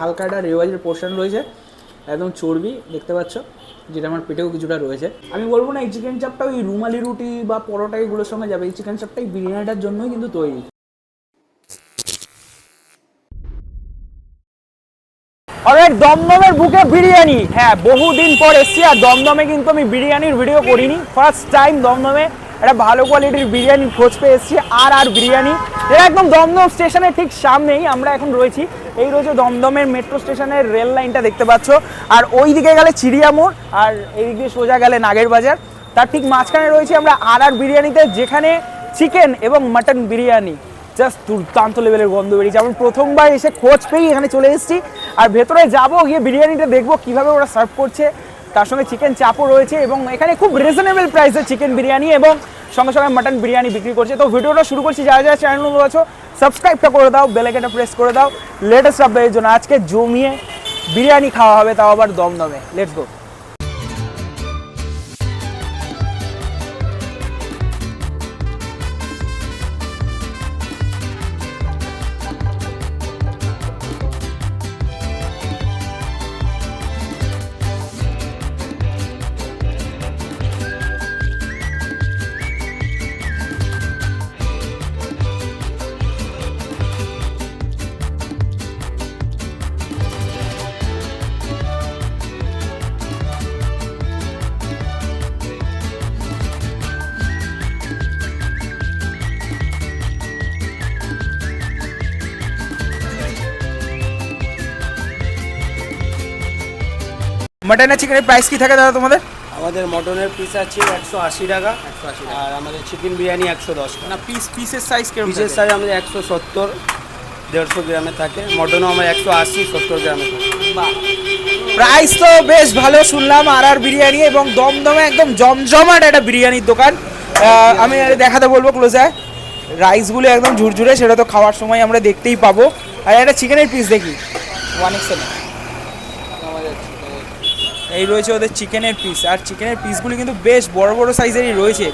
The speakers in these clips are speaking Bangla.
হালকা একটা রেওয়াজের পোর্শন রয়েছে, একদম চর্বি, দেখতে পাচ্ছ, যেটা আমার পেটেও কিছুটা রয়েছে। আমি বলব না এই চিকেন চাপটা ওই রুমালি রুটি বা পরোটা এগুলোর সঙ্গে যাবে, এই চিকেন চাপটা এই বিরিয়ানিটার জন্যই কিন্তু তৈরি। দমদমের বুকে বিরিয়ানি। হ্যাঁ বহুদিন পর এসছি আর দমদমে কিন্তু আমি বিরিয়ানির ভিডিও করিনি। ফার্স্ট টাইম দমদমে একটা ভালো কোয়ালিটির বিরিয়ানি খোঁজ পেয়ে এসেছি, আর আর বিরিয়ানি। এটা একদম দমদম স্টেশনের ঠিক সামনেই আমরা এখন রয়েছি। এই রয়েছে দমদমের মেট্রো স্টেশনের রেল লাইনটা দেখতে পাচ্ছ। আর ওই দিকে গেলে চিড়িয়ামোড় আর এই দিকে সোজা গেলে নাগের বাজার। তার ঠিক মাঝখানে রয়েছে আমরা আর আর বিরিয়ানিতে, যেখানে চিকেন এবং মাটন বিরিয়ানি। জাস্ট দুর্দান্ত লেভেলের গন্ধ বেরিয়েছে। আমি প্রথমবার এসে খোঁজ পেয়ে এখানে চলে এসেছি। আর ভেতরে যাব, গিয়ে বিরিয়ানিটা দেখব, কীভাবে ওরা সার্ভ করছে। তার সঙ্গে চিকেন চাপও রয়েছে এবং এখানে খুব রিজনেবল প্রাইসে চিকেন বিরিয়ানি এবং সঙ্গে সঙ্গে মাটন বিরিয়ানি বিক্রি করছে। তো ভিডিওটা শুরু করছি, যারা যারা চ্যানেল রয়েছে সাবস্ক্রাইবটা করে দাও বেলাইকাটা প্রেস করে দাও। লেটেস্ট আপডেটের জন্য আজকে জমিয়ে বিরিয়ানি খাওয়া হবে, তাও আবার দমদমে। লেটস গো মাটন আর চিকেনের প্রাইস কি থাকে দাদা তোমাদের? আমাদের মটনের পিস আছে একশো আশি টাকা একশো আশি আর আমাদের চিকেন বিরিয়ানি একশো দশ না পিস পিসের সাইজ কীরকম পিসের সাইজ আমাদের একশো সত্তর দেড়শো গ্রামে থাকে। মটনও আমার একশো আশি সত্তর গ্রামে থাকে। প্রাইস তো বেশ ভালো শুনলাম আর আর বিরিয়ানি এবং দমদমে একদম জমজমাট একটা বিরিয়ানির দোকান। আমি আর দেখাতে বলব ক্লোজে রাইসগুলো একদম ঝুরঝুরে সেটা তো খাওয়ার সময় আমরা দেখতেই পাবো। আর একটা চিকেনের পিস দেখি। ওয়ান এক্সেল এই রয়েছে ওদের চিকেনের পিস আর চিকেনের পিসগুলি কিন্তু বেশ বড় বড় সাইজেরই রয়েছে।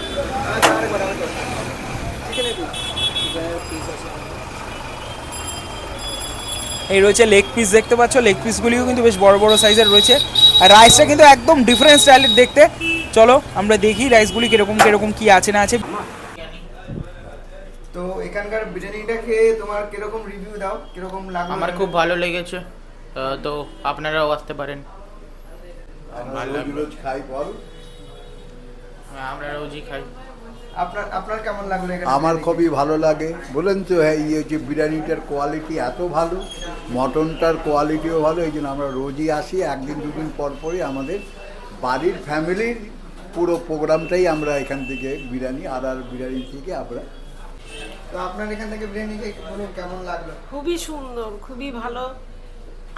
এই রয়েছে লেগ পিস দেখতে পাচ্ছ। লেগ পিসগুলিও কিন্তু বেশ বড় বড় সাইজের রয়েছে। আর রাইসটা কিন্তু একদম ডিফারেন্ট স্টাইলের দেখতে। চলো আমরা দেখি রাইসগুলি কীরকম কীরকম কি আছে না আছে। তো এখানকার বিরিয়ানিটা খেয়ে তোমার কীরকম রিভিউ দাও? কীরকম লাগল? আমার খুব ভালো লেগেছে। তো আপনারাও আসতে পারেন। রোজ রোজ খাই বল। হ্যাঁ, আমরা রোজই খাই। আপনার আপনার কেমন লাগল আমার খুবই ভালো লাগে। বলেন তো হ্যাঁ ইয়ে যে বিরিয়ানিটার কোয়ালিটি এত ভালো মটনটার কোয়ালিটিও ভালো এই জন্য আমরা রোজই আসি। একদিন দুদিন পর পরই আমাদের বাড়ির ফ্যামিলির পুরো প্রোগ্রামটাই আমরা এখান থেকে বিরিয়ানি আর আর বিরিয়ানি থেকে আমরা তো আপনার এখান থেকে বিরিয়ানি কেমন লাগল? খুবই সুন্দর খুবই ভালো।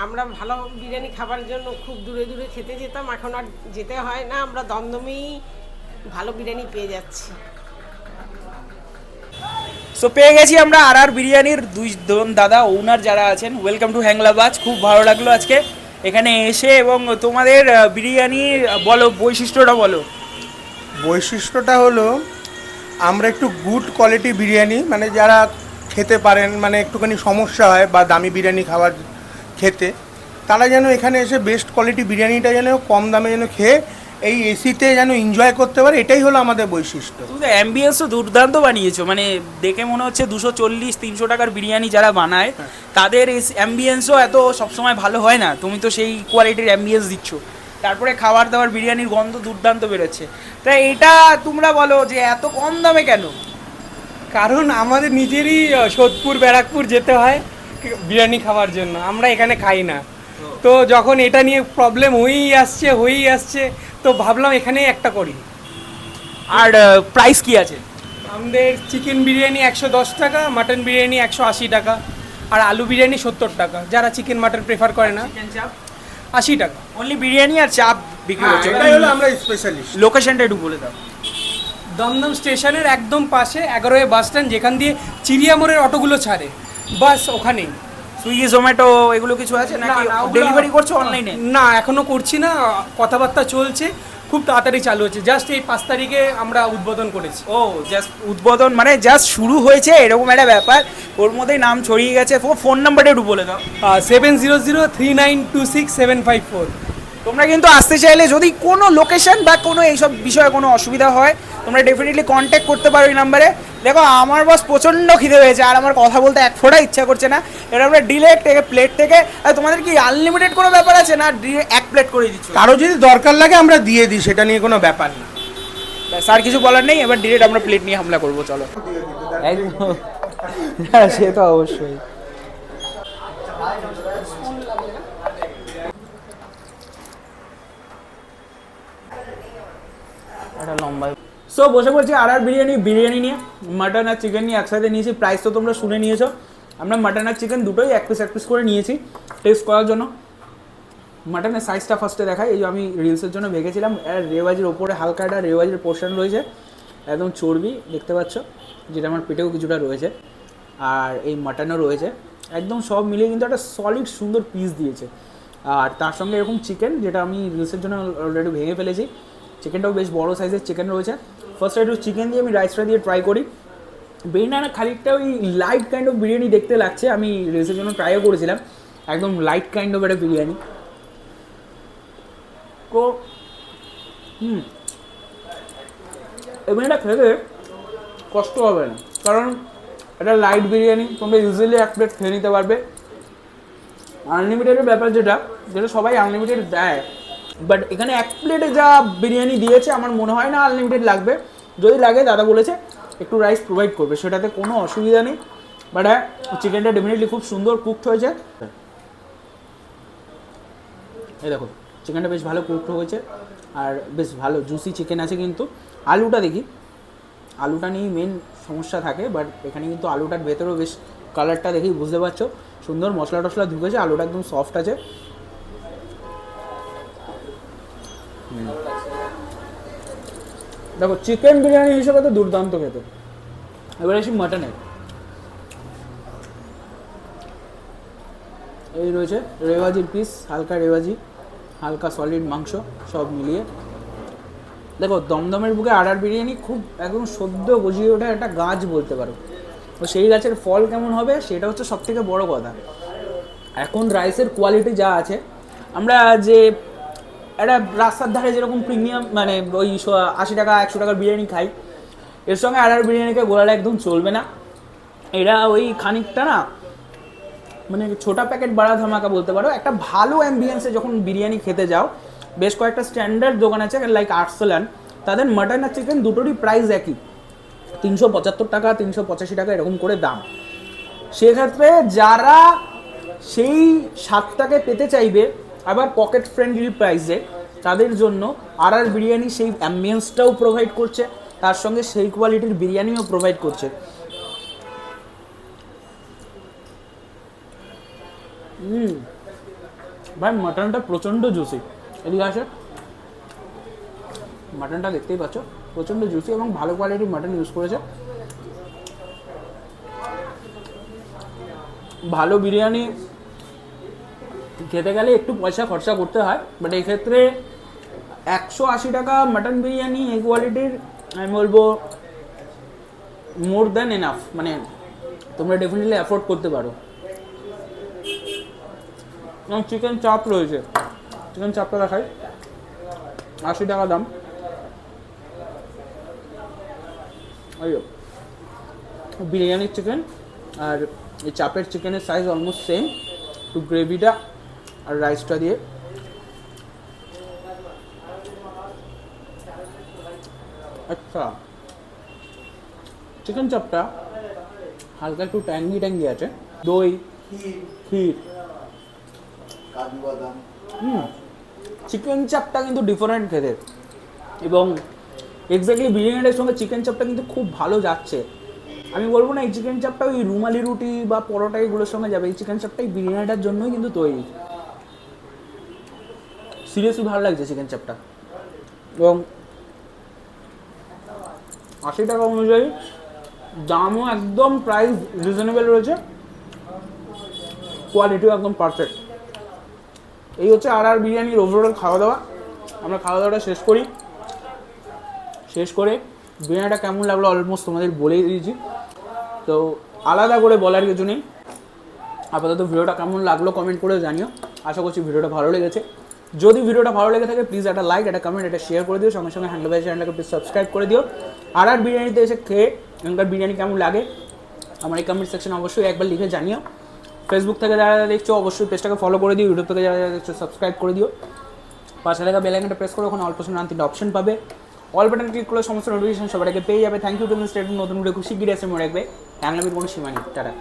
আমরা ভালো বিরিয়ানি খাবার জন্য খুব দূরে দূরে খেতে যেতাম এখন আর যেতে হয় না আমরা দমদমেই ভালো বিরিয়ানি পেয়ে যাচ্ছি। সো পেয়ে গেছি আমরা আর আর বিরিয়ানির দুই জন দাদা ওনার যারা আছেন ওয়েলকাম টু হ্যাংলাবাজ খুব ভালো লাগল আজকে। এখানে এসে এবং তোমাদের বিরিয়ানি বলো বৈশিষ্ট্যটা বলো। বৈশিষ্ট্যটা হলো আমরা একটু গুড কোয়ালিটি বিরিয়ানি মানে যারা খেতে পারেন মানে একটুখানি সমস্যা হয় বা দামি বিরিয়ানি খাবার খেতে তারা যেন এখানে এসে বেস্ট কোয়ালিটি বিরিয়ানিটা যেন কম দামে যেন খেয়ে এই এসিতে যেন এনজয় করতে পারে এটাই হলো আমাদের বৈশিষ্ট্য। তুমি তো অ্যাম্বিয়েন্সও দুর্দান্ত বানিয়েছো মানে দেখে মনে হচ্ছে দুশো চল্লিশ তিনশো টাকার বিরিয়ানি যারা বানায় তাদের অ্যাম্বিয়েন্সও এত সবসময় ভালো হয় না তুমি তো সেই কোয়ালিটির অ্যাম্বিয়েন্স দিচ্ছ। তারপরে খাবার দাবার বিরিয়ানির গন্ধ দুর্দান্ত বেরোচ্ছে। তা এটা তোমরা বলো যে এত কম দামে কেন? কারণ আমাদের নিজেরই সোদপুর ব্যারাকপুর যেতে হয় বিরিয়ানি খাওয়ার জন্য। আমরা এখানে খাই না। তো যখন এটা নিয়ে প্রবলেম হয়েই আসছে হয়েই আসছে তো ভাবলাম এখানেই একটা করি। আর প্রাইস কি আছে? আমাদের চিকেন বিরিয়ানি একশো দশ টাকা মাটন বিরিয়ানি একশো আশি টাকা আর আলু বিরিয়ানি সত্তর টাকা। যারা চিকেন মাটন প্রেফার করে না আশি টাকা। অনলি বিরিয়ানি আর চাপ বিক্রি হচ্ছে। এটাই হলো আমরা স্পেশালিস্ট লোকেশনটা একটু বলে দাও। দমদম স্টেশনের একদম পাশে এগারোয় বাস স্ট্যান্ড যেখান দিয়ে চিড়িয়ামোড়ের অটোগুলো ছাড়ে। বাস ওখানেই। সুইগি জোম্যাটো এগুলো কিছু আছে নাকি ডেলিভারি করছ অনলাইনে না এখনও করছি না কথাবার্তা চলছে খুব তাড়াতাড়ি চালু হচ্ছে। জাস্ট এই পাঁচ তারিখে আমরা উদ্বোধন করেছি। ও জাস্ট উদ্বোধন মানে জাস্ট শুরু হয়েছে এরকম একটা ব্যাপার। ওর মধ্যেই নাম ছড়িয়ে গেছে। ফোন নাম্বারটা একটু বলে দাও। Seven zero zero three nine two six seven five four তোমরা কিন্তু আসতে চাইলে যদি কোনো লোকেশন বা কোনো এইসব বিষয়ে কোনো অসুবিধা হয় তোমরা ডেফিনেটলি কন্ট্যাক্ট করতে পারো এই নাম্বারে দেখো আমার বস প্রচণ্ড খিদে হয়েছে আর আমার কথা বলতে এক ফোঁটা ইচ্ছা করছে না। এটা আমরা ডিলেট থেকে প্লেট থেকে আর তোমাদের কি আনলিমিটেড কোনো ব্যাপার আছে না এক প্লেট করে দিচ্ছ? কারও যদি দরকার লাগে আমরা দিয়ে দিই সেটা নিয়ে কোনো ব্যাপার না। স্যার কিছু বলার নেই এবার ডিরেক্ট আমরা প্লেট নিয়ে হামলা করব চলো। হ্যাঁ সে তো অবশ্যই। একটা লম্বা সো বসে পড়ছি আর আর বিরিয়ানি বিরিয়ানি নিয়ে। মাটন আর চিকেন নিয়ে একসাথে নিয়েছি। প্রাইস তো তোমরা শুনে নিয়েছো। আমরা মাটন আর চিকেন দুটোই এক পিস এক পিস করে নিয়েছি টেস্ট করার জন্য। মাটনের সাইজটা ফার্স্টে দেখাই। এই যে আমি রিলসের জন্য ভেঙেছিলাম আর রেওয়াজের ওপরে হালকা একটা রেওয়াজের পোর্শন রয়েছে। একদম চর্বি, দেখতে পাচ্ছ? যেটা আমার পেটেও কিছুটা রয়েছে। আর এই মাটনও রয়েছে। একদম সব মিলিয়ে কিন্তু একটা সলিড সুন্দর পিস দিয়েছে। আর তার সঙ্গে এরকম চিকেন যেটা আমি রিলসের জন্য অলরেডি ভেঙে ফেলেছি। চিকেনটাও বেশ বড় সাইজের চিকেন রয়েছে। ফার্স্ট একটু চিকেন দিয়ে আমি রাইসটা দিয়ে ট্রাই করি। বিরিয়ানি না খানিকটা ওই লাইট কাইন্ড অফ বিরিয়ানি দেখতে লাগছে। আমি রিলসের জন্য ট্রাইও করেছিলাম। একদম লাইট কাইন্ড অফ একটা বিরিয়ানি। তো, হুম। এবং এটা খেতে কষ্ট হবে না। কারণ এটা লাইট বিরিয়ানি, তোমরা ইউজুয়ালি এক প্লেট খেয়ে নিতে পারবে। আনলিমিটেডের ব্যাপার যেটা যেটা সবাই আনলিমিটেড দেয়। বাট এখানে এক প্লেটে যা বিরিয়ানি দিয়েছে, আমার মনে হয় না আনলিমিটেড লাগবে। যদি লাগে, দাদা বলেছে, একটু রাইস প্রোভাইড করবে, সেটাতে কোনো অসুবিধা নেই। বাট হ্যাঁ চিকেনটা ডেফিনেটলি খুব সুন্দর কুকড হয়েছে। এই দেখো চিকেনটা বেশ ভালো কুকড হয়েছে, আর বেশ ভালো জুসি চিকেন আছে কিন্তু। আলুটা দেখি। আলুটা নিয়েই মেন সমস্যা থাকে বাট এখানে কিন্তু আলুটার ভেতরেও বেশ কালারটা দেখি, বুঝতে পারছ? সুন্দর মশলা টশলা ঢুকেছে, আলুটা একদম সফট আছে। দেখো চিকেন বিরিয়ানি হিসেবে তো দুর্দান্ত খেতে। এবার আসি মাটনের এই রয়েছে রেওয়াজির পিস হালকা রেওয়াজি, হালকা সলিড মাংস, সব মিলিয়ে। দেখো, দমদমের বুকে আড়ার বিরিয়ানি খুব একদম সদ্য গজিয়ে ওঠা একটা গাছ বলতে পারো। তো সেই গাছের ফল কেমন হবে, সেটা হচ্ছে সব থেকে বড় কথা। এখন রাইসের কোয়ালিটি যা আছে, আমরা যে একটা রাস্তার ধারে যেরকম প্রিমিয়াম মানে ওই আশি টাকা, একশো টাকার বিরিয়ানি খাই, এর সঙ্গে আড়ার বিরিয়ানিকে গোলাটা একদম চলবে না। এরা ওই খানিকটা না মানে ছোটা প্যাকেট বাড়া ধামাকা বলতে পারো, একটা ভালো অ্যাম্বিয়েন্সে যখন বিরিয়ানি খেতে যাও, বেশ কয়েকটা স্ট্যান্ডার্ড দোকান আছে লাইক আর্টসেলান তাদের মাটন আর চিকেন দুটোরই প্রাইস একই। তিনশো পঁচাত্তর টাকা, তিনশো পঁচাশি টাকা এরকম করে দাম। সেক্ষেত্রে যারা সেই স্বাদটাকে পেতে চাইবে আবার পকেট ফ্রেন্ডলি প্রাইসে তাদের জন্য আর আর বিরিয়ানি সেই অ্যাম্বিয়েন্সটাও প্রোভাইড করছে, তার সঙ্গে সেই কোয়ালিটির বিরিয়ানিও প্রোভাইড করছে। ভাই মাটনটা প্রচণ্ড জুসি এদিকে আসে। মাটনটা দেখতেই পাচ্ছ, প্রচণ্ড জুসি এবং ভালো কোয়ালিটির মাটন ইউজ করেছে। ভালো বিরিয়ানি খেতে গেলে একটু পয়সা খরচা করতে হয় বাট এই ক্ষেত্রে একশো আশি টাকা মাটন বিরিয়ানি এই কোয়ালিটির আমি বলব মোর দ্যান এনাফ মানে তোমরা ডেফিনেটলি অ্যাফোর্ড করতে পারো। এবং চিকেন চাপ রয়েছে। চিকেন চাপটা দেখাই। আশি টাকা দাম। বিরিয়ানির চিকেন আর এই চাপের চিকেনের সাইজ অলমোস্ট সেম একটু গ্রেভিটা আর রাইসটা দিয়ে। আচ্ছা। চিকেন চাপটা হালকা একটু ট্যাঙ্গি ট্যাঙ্গি আছে। দই ক্ষীর। কাজু বাদাম। হুম। চিকেন চাপটা কিন্তু ডিফারেন্ট খেতে। এবং এক্স্যাক্টলি বিরিয়ানিটার সঙ্গে চিকেন চাপটা কিন্তু খুব ভালো যাচ্ছে। আমি বলব না এই চিকেন চাপটা ওই রুমালি রুটি বা পরোটা এগুলোর সঙ্গে যাবে। এই চিকেন চাপটা এই বিরিয়ানিটার জন্যই কিন্তু তৈরি। সিরিয়াসলি ভালো লাগছে চিকেন চাপটা এবং আশি টাকা অনুযায়ী দামও একদম প্রাইস রিজনেবল রয়েছে। কোয়ালিটিও একদম পারফেক্ট এই হচ্ছে আর আর বিরিয়ানির ওভারঅল খাওয়া দাওয়া আমরা খাওয়া দাওয়াটা শেষ করি। শেষ করে বিরিয়ানিটা কেমন লাগল অলমোস্ট তোমাদের বলেই দিয়েছি। তো আলাদা করে বলার কিছু নেই। আপাতত ভিডিওটা কেমন লাগল কমেন্ট করে জানিও। আশা করছি ভিডিওটা ভালো লেগেছে। যদি ভিডিওটা ভালো লেগে থাকে প্লিজ একটা লাইক একটা কমেন্ট একটা শেয়ার করে দিও। সঙ্গে সঙ্গে হ্যান্ডেল বাই চ্যানেলটাকে প্লিজ সাবস্ক্রাইব করে দিও। আর আর বিরিয়ানিতে এসে খেয়ে এখানকার বিরিয়ানি কেমন লাগে, আমার এই কমেন্ট সেকশনে অবশ্যই একবার লিখে জানিও। ফেসবুক থেকে যারা যারা দেখছ, অবশ্যই পেজটাকে ফলো করে দিও। ইউটিউব থেকে যারা যারা দেখছ সাবস্ক্রাইব করে দিও। পাশে থাকা বেলাইকনটা প্রেস করে, ওখানে অল্প সময় আনতে অপশন পাবে। অল বাটন ক্লিক করলে সমস্ত নোটিফিকেশন সবাইকে পেয়ে যাবে। থ্যাংক ইউ টু তুমি স্টেট নতুন ভিডিও খুব শিগগিরই এসে মনে রাখবে। লাভের কোনো সীমা নেই টাটা।